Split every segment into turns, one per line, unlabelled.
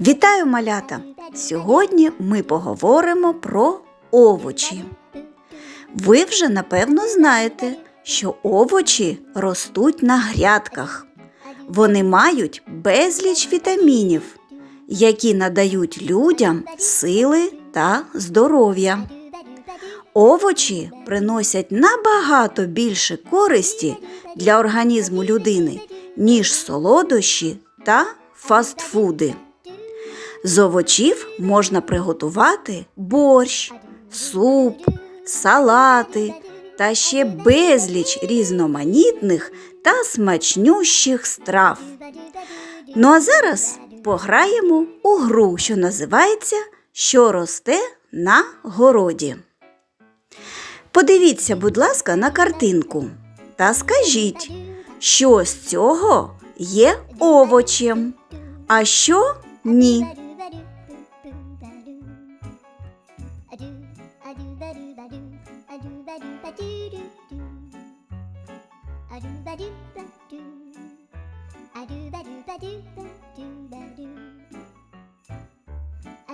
Вітаю малята! Сьогодні ми поговоримо про овочі. Ви вже напевно знаєте, що овочі ростуть на грядках. Вони мають безліч вітамінів, які надають людям сили та здоров'я. Овочі приносять набагато більше користі для організму людини, ніж солодощі та фастфуди. З овочів можна приготувати борщ, суп, салати та ще безліч різноманітних та смачнющих страв. Ну а зараз пограємо у гру, що називається Що росте на городі. Подивіться, будь ласка, на картинку та скажіть, що з цього є овочем, а що ні.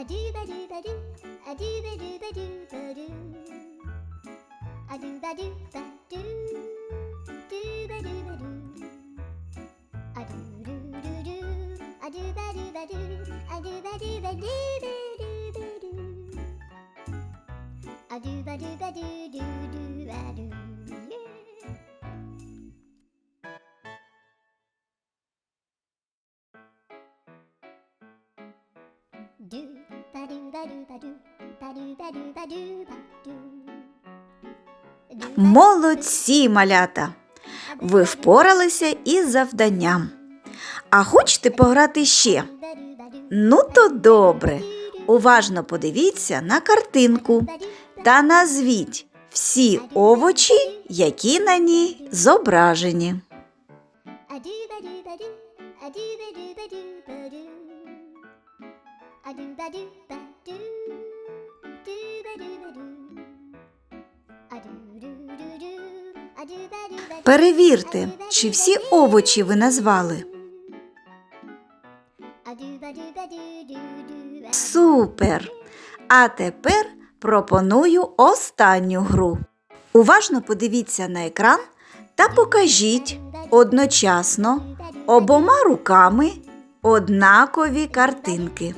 do ba do ba do ba do Ba do ba do ba do ba do.
Молодці, малята! Ви впоралися із завданням.
Do ba do do ba do ba do. A do do do do a do ba do ba do.
Перевірте, чи всі овочі ви назвали. Супер! А тепер пропоную останню гру. Уважно подивіться на екран та покажіть одночасно обома руками однакові картинки.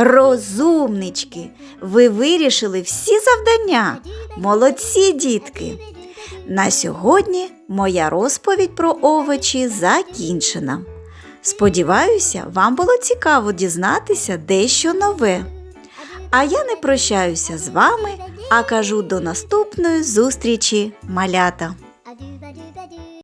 Розумнички! Ви вирішили всі завдання. Молодці, дітки! На сьогодні моя розповідь про овочі закінчена. Сподіваюся, вам було цікаво дізнатися дещо нове. А я не прощаюся з вами, а кажу до наступної зустрічі, малята!